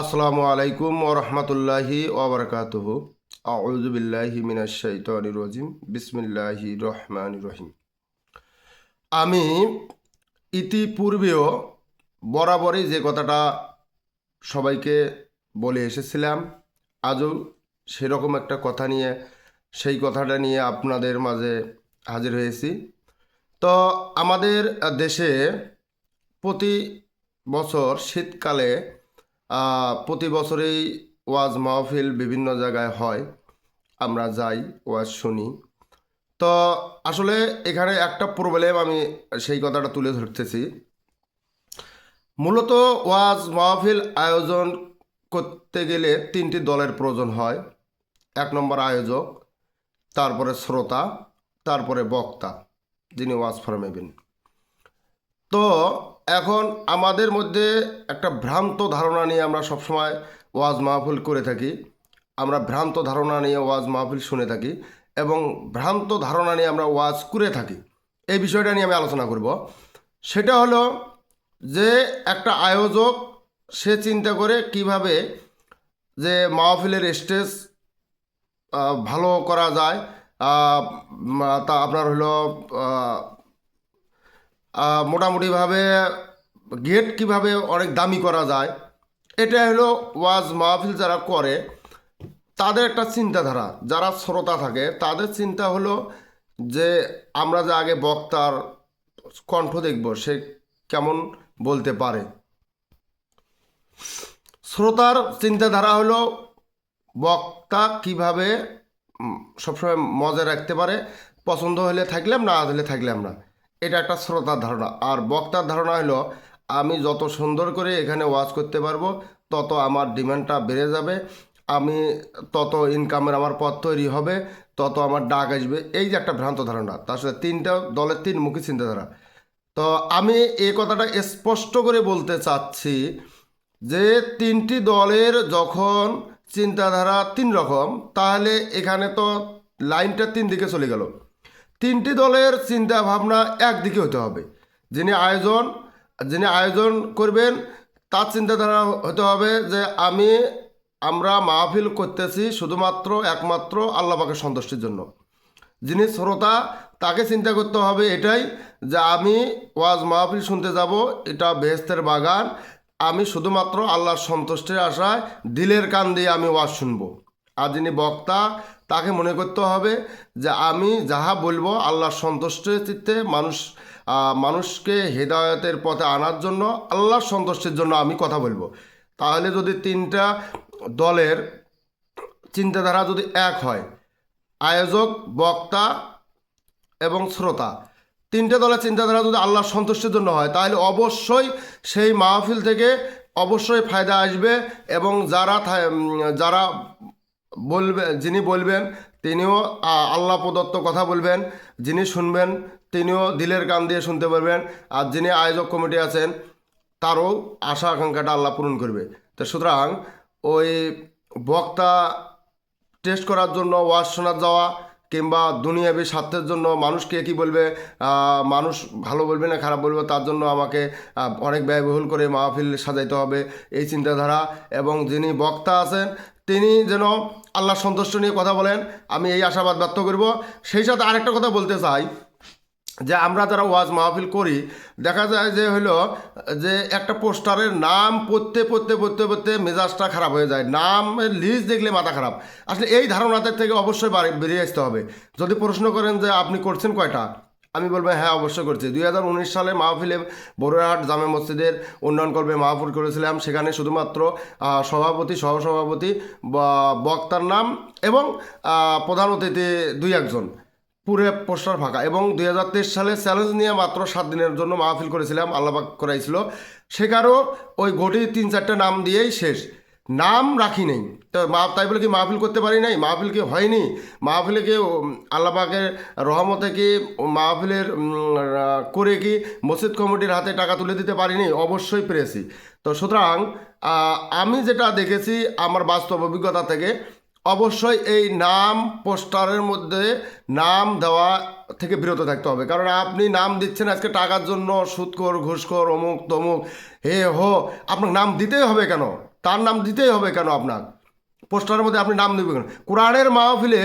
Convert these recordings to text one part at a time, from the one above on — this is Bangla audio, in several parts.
আসসালামু আলাইকুম ওরহমতুল্লাহি ওবরকাতুহ আউজুবিল্লাহি মিনাশাইতানির রাজিম। বিসমিল্লাহি রহমান রহিম। আমি ইতিপূর্বেও বরাবরই যে কথাটা সবাইকে বলে এসেছিলাম, আজও সেরকম একটা কথা নিয়ে, সেই কথাটা নিয়ে আপনাদের মাঝে হাজির হয়েছি। তো আমাদের দেশে প্রতি বছর শীতকালে প্রতি বছরেই ওয়াজ মাহফিল বিভিন্ন জায়গায় হয়। আমরা যাই, ওয়াজ শুনি। তো আসলে এখানে একটা প্রবলেম আমি সেই কথাটা তুলে ধরতেছি। মূলত ওয়াজ মাহফিল আয়োজন করতে গেলে তিনটি দলের প্রয়োজন হয়। এক নম্বর আয়োজক, তারপরে শ্রোতা, তারপরে বক্তা, যিনি ওয়াজ ফরমেবেন তো এখন আমাদের মধ্যে একটা ভ্রান্ত ধারণা নিয়ে আমরা সবসময় ওয়াজ মাহফিল করে থাকি। আমরা ভ্রান্ত ধারণা নিয়ে ওয়াজ মাহফিল শুনে থাকি এবং ভ্রান্ত ধারণা নিয়ে আমরা ওয়াজ করে থাকি। এই বিষয়টা নিয়ে আমি আলোচনা করব। সেটা হলো যে একটা আয়োজক সে চিন্তা করে কীভাবে যে মাহফিলের স্টেজ ভালো করা যায়। তা আপনার হলো মোটামুটিভাবে গেট কীভাবে অনেক দামি করা যায় এটা হলো ওয়াজ মাহফিল যারা করে, তাদের একটা চিন্তাধারা। যারা শ্রোতা থাকে, তাদের চিন্তা হলো যে, আমরা যে আগে বক্তার কণ্ঠ দেখব, সে কেমন বলতে পারে। শ্রোতার চিন্তাধারা হলো বক্তা কীভাবে সবসময় মজা রাখতে পারে, পছন্দ হলে থাকলাম না হলে থাকলাম না এটা একটা শ্রোতার ধারণা। আর বক্তার ধারণা হলো, আমি যত সুন্দর করে এখানে ওয়াজ করতে পারব, তত আমার ডিমান্ডটা বেড়ে যাবে, আমি তত ইনকামের আমার পথ তৈরি হবে, তত আমার ডাক আসবে। এই যে একটা ভ্রান্ত ধারণা, তার সাথে তিনটা দলের তিন মুখী চিন্তাধারা। তো আমি এই কথাটা স্পষ্ট করে বলতে চাচ্ছি যে, তিনটি দলের যখন চিন্তাধারা তিন রকম, তাহলে এখানে তো লাইনটা তিন দিকে চলে গেল। তিনটি দলের চিন্তা ভাবনা একদিকে হতে হবে। যিনি আয়োজন যিনি আয়োজন করবেন, তার চিন্তাধারা হতে হবে যে আমি, আমরা মাহফিল করতেছি শুধুমাত্র, একমাত্র আল্লাহ পাকের সন্তুষ্টির জন্য। যিনি শ্রোতা, তাকে চিন্তা করতে হবে এটাই যে আমি ওয়াজ মাহফিল শুনতে যাব, এটা বেহেস্তের বাগান, আমি শুধুমাত্র আল্লাহর সন্তুষ্টির আশায় দিলের কান দিয়ে আমি ওয়াজ শুনব। আর যিনি বক্তা তাকে মনে করতে হবে যে আমি যাহা বলব আল্লাহর সন্তুষ্টের চিত্তে মানুষ মানুষকে হেদায়তের পথে আনার জন্য, আল্লাহর সন্তুষ্টির জন্য আমি কথা বলব। তাহলে যদি তিনটা দলের চিন্তাধারা যদি এক হয়, আয়োজক, বক্তা এবং শ্রোতা, তিনটে দলের চিন্তাধারা যদি আল্লাহর সন্তুষ্টির জন্য হয়, তাহলে অবশ্যই সেই মাহফিল থেকে অবশ্যই ফায়দা আসবে এবং যারা যারা বলবে, যিনি বলবেন, তিনিও আল্লাহ প্রদত্ত কথা বলবেন। যিনি শুনবেন, তিনিও দিলের কান দিয়ে শুনতে পারবেন। আর যিনি আয়োজক কমিটি আছেন, তারও আশা, আকাঙ্ক্ষাটা আল্লাহ পূরণ করবে। তো সুতরাং, ওই বক্তা টেস্ট করার জন্য, ওয়াজ শোনার যাওয়া, কিংবা দুনিয়াবী স্বার্থের জন্য মানুষকে কি বলবে মানুষ ভালো বলবে না খারাপ বলবে, তার জন্য আমাকে অনেক ব্যয়বহুল করে মাহফিল সাজাইতে হবে, এই চিন্তাধারা। এবং যিনি বক্তা আছেন, তিনি যেন আল্লাহ সন্তুষ্ট নিয়ে কথা বলেন, আমি এই আশাবাদ ব্যক্ত করব। সেই সাথে আরেকটা কথা বলতে চাই, যে আমরা যারা ওয়াজ মাহফিল করি, দেখা যায় যে হলো যে একটা পোস্টারের নাম পড়তে পড়তে পড়তে পড়তে মেজাজটা খারাপ হয়ে যায়, নামের লিস্ট দেখলে মাথা খারাপ। আসলে এই ধারণাতে থেকে অবশ্যই বেরিয়ে আসতে হবে। যদি প্রশ্ন করেন যে আপনি করছেন কয়টা? আমি বলব হ্যাঁ অবশ্যই করছি। দুই হাজার উনিশ সালে মাহফিলে বড়ুয়াহাট জামে মসজিদের উন্নয়ন কল্পে মাহফিল করেছিলাম। সেখানে শুধুমাত্র সভাপতি, সহসভাপতি বক্তার নাম এবং প্রধান অতিথি দুই একজন। পুরে পোস্টার ফাঁকা। এবং দুই হাজার তেইশ সালে চ্যালেঞ্জ নিয়ে মাত্র সাত দিনের জন্য মাহফিল করেছিলাম আল্লাপাক করাইছিল। সেখানেও ওই ঘটি তিন চারটে নাম দিয়েই শেষ। নাম রাখি নেই। তো মা, তাই বলে কি মাহফিল করতে পারি নাই? মাহফিল কি হয়নি? মাহফিলে কি আল্লাপাকের রহমতে কি মাহফিলের করে কি মসজিদ কমিটির হাতে টাকা তুলে দিতে পারিনি? অবশ্যই পেরেছি। তো সুতরাং আমি যেটা দেখেছি আমার বাস্তব অভিজ্ঞতা থেকে, অবশ্যই এই নাম পোস্টারের মধ্যে নাম দেওয়া থেকে বিরত থাকতে হবে। কারণ আপনি নাম দিচ্ছেন আজকে টাকার জন্য সুদখোর ঘুষখোর, অমুক, তমুক, হে, হো আপনার নাম দিতেই হবে কেন? তার নাম দিতেই হবে কেন আপনার? পোস্টারের মধ্যে আপনি নাম দেবেন কেন? কোরআনের মাহফিলে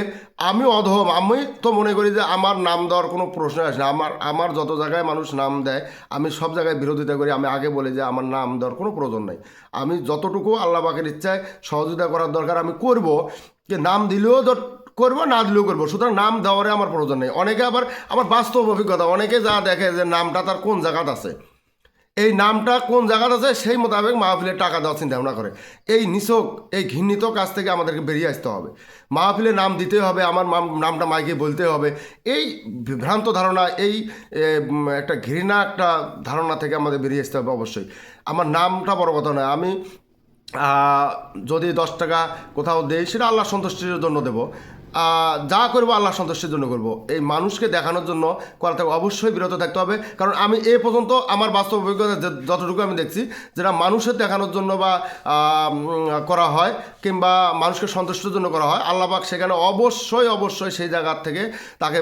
আমি অধম। আমি তো মনে করি যে আমার নাম দেওয়ার কোনো প্রশ্ন আসে না। আমার আমার যত জায়গায় মানুষ নাম দেয়, আমি সব জায়গায় বিরোধিতা করি। আমি আগে বলি যে আমার নাম দেওয়ার কোনো প্রয়োজন নাই। আমি যতটুকু আল্লাহ পাকের ইচ্ছায় সহযোগিতা করার দরকার আমি করব, যে নাম দিলেও করব, না দিলেও করব। সুতরাং নাম দেওয়ারে আমার প্রয়োজন নেই। অনেকে আবার, আমার বাস্তব অভিজ্ঞতা, অনেকে যা দেখে যে নামটা তার কোন জায়গাতে আছে। এই নামটা কোন জায়গাতে আছে? সেই মোতাবেক মাহফিলের টাকা দেওয়ার চিন্তা ভাবনা করে। এই নিছক, এই ঘৃণিত কাজ থেকে আমাদেরকে বেরিয়ে আসতে হবে। মাহফিলে নাম দিতে হবে, আমার নামটা মাইকে বলতে হবে। এই ভ্রান্ত ধারণা, এই একটা ঘৃণা একটা ধারণা থেকে আমাদের বেরিয়ে আসতে হবে অবশ্যই। আমার নামটা বড় কথা নয়, আমি যদি দশ টাকা কোথাও দেই, সেটা আল্লাহ সন্তুষ্টির জন্য দেবো। যা করব আল্লাহ সন্তুষ্টির জন্য করব। এই মানুষকে দেখানোর জন্য করা থেকে অবশ্যই বিরত থাকতে হবে। কারণ আমি এ পর্যন্ত আমার বাস্তব অভিজ্ঞতা যতটুকু আমি দেখছি, যেটা মানুষের দেখানোর জন্য বা করা হয় কিংবা মানুষকে সন্তুষ্টির জন্য করা হয় আল্লাহবাক সেখানে অবশ্যই অবশ্যই সেই জায়গার থেকে তাকে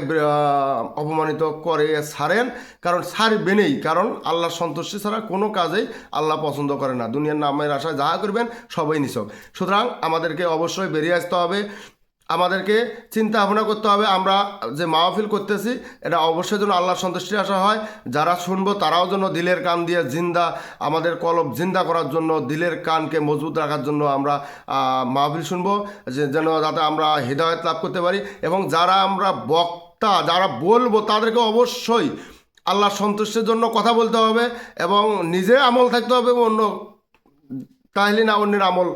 অপমানিত করে ছাড়েন। কারণ ছাড়বেনই কারণ আল্লাহর সন্তুষ্টি ছাড়া কোনো কাজেই আল্লাহ পছন্দ করে না। দুনিয়ার নামের আশায় যাহা করবেন সবাই নিছক। সুতরাং আমাদেরকে অবশ্যই বেরিয়ে আসতে হবে। আমাদেরকে চিন্তা ভাবনা করতে হবে, আমরা যে মাহফিল করতেছি, এটা অবশ্যই যেন আল্লাহর সন্তুষ্টি আসা হয়। যারা শুনব তারাও যেন দিলের কান দিয়ে জিন্দা, আমাদের কলব জিন্দা করার জন্য, দিলের কানকে মজবুত রাখার জন্য আমরা মাহফিল শুনব, যে যেন যাতে আমরা হৃদায়ত লাভ করতে পারি। এবং যারা আমরা বক্তা, যারা বলব তাদেরকে অবশ্যই আল্লাহর সন্তুষ্টির জন্য কথা বলতে হবে এবং নিজে আমল থাকতে হবে এবং অন্য তাহলে না অন্যের আমল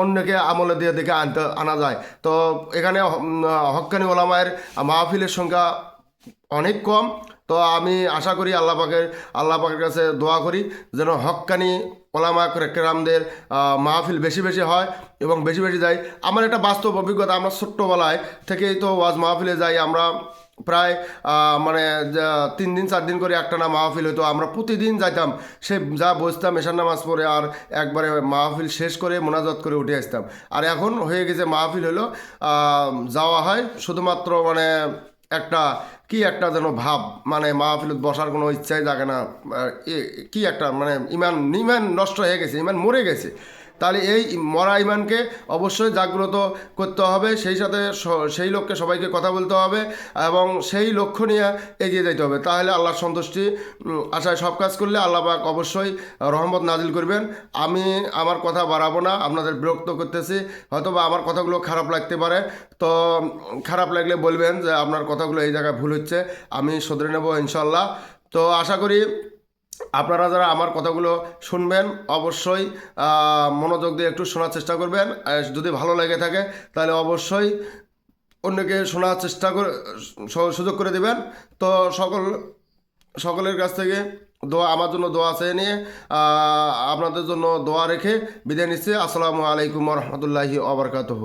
অন্যকে আমলে দিয়ে দেখে আনতে আনা যায়। তো এখানে হ- উম, হক্কানি ওলামায়ের মাহফিলের সংখ্যা অনেক কম। তো আমি আশা করি আল্লাহ পাকের আল্লাহ পাকের কাছে দোয়া করি যেন হক্কানি ওলামা কেরামদের মাহফিল বেশি বেশি হয় এবং বেশি বেশি যায়। আমার একটা বাস্তব অভিজ্ঞতা আমরা ছোট্টবেলায় থেকেই তো ওয়াজ মাহফিলে যাই আমরা প্রায় মানে তিন দিন, চার দিন করে একটা না মাহফিল হতো আমরা প্রতিদিন যাইতাম, সে যা বসতাম, এশার নামাজ পড়ে আর একবারে মাহফিল শেষ করে মোনাজত করে উঠে আসতাম। আর এখন হয়ে গেছে মাহফিল হলো যাওয়া হয় শুধুমাত্র মানে একটা, কি একটা যেন ভাব মানে মাহফিলত বসার কোনো ইচ্ছাই জাগে না। কি একটা মানে ইমান ইমান নষ্ট হয়ে গেছে, ইমান মরে গেছে। তাহলে এই মরা ইমানকে অবশ্যই জাগ্রত করতে হবে, সেই সাথে সেই লোককে সবাইকে কথা বলতে হবে এবং সেই লক্ষ্য নিয়ে এগিয়ে যেতে হবে। তাহলে আল্লাহর সন্তুষ্টি আশায় সব কাজ করলে আল্লাহ পাক অবশ্যই রহমত নাজিল করবেন। আমি আমার কথা বাড়াবো না, আপনাদের বিরক্ত করতেছি হয়তো বা আমার কথাগুলো খারাপ লাগতে পারে। তো খারাপ লাগলে বলবেন যে আপনার কথাগুলো এই জায়গায় ভুল হচ্ছে, আমি শুধরে নেব ইনশাল্লাহ তো আশা করি আপনারা যারা আমার কথাগুলো শুনবেন, অবশ্যই মনোযোগ দিয়ে একটু শোনার চেষ্টা করবেন। যদি ভালো লেগে থাকে, তাহলে অবশ্যই অন্যকে শোনার চেষ্টা করে সুযোগ করে দেবেন। তো সকল, সকলের কাছ থেকে দোয়া, আমার জন্য দোয়া চেয়ে নিয়ে। আপনাদের জন্য দোয়া রেখে বিদায় নিচ্ছি। আসসালামু আলাইকুম রহমতুল্লাহি আবরকাতহ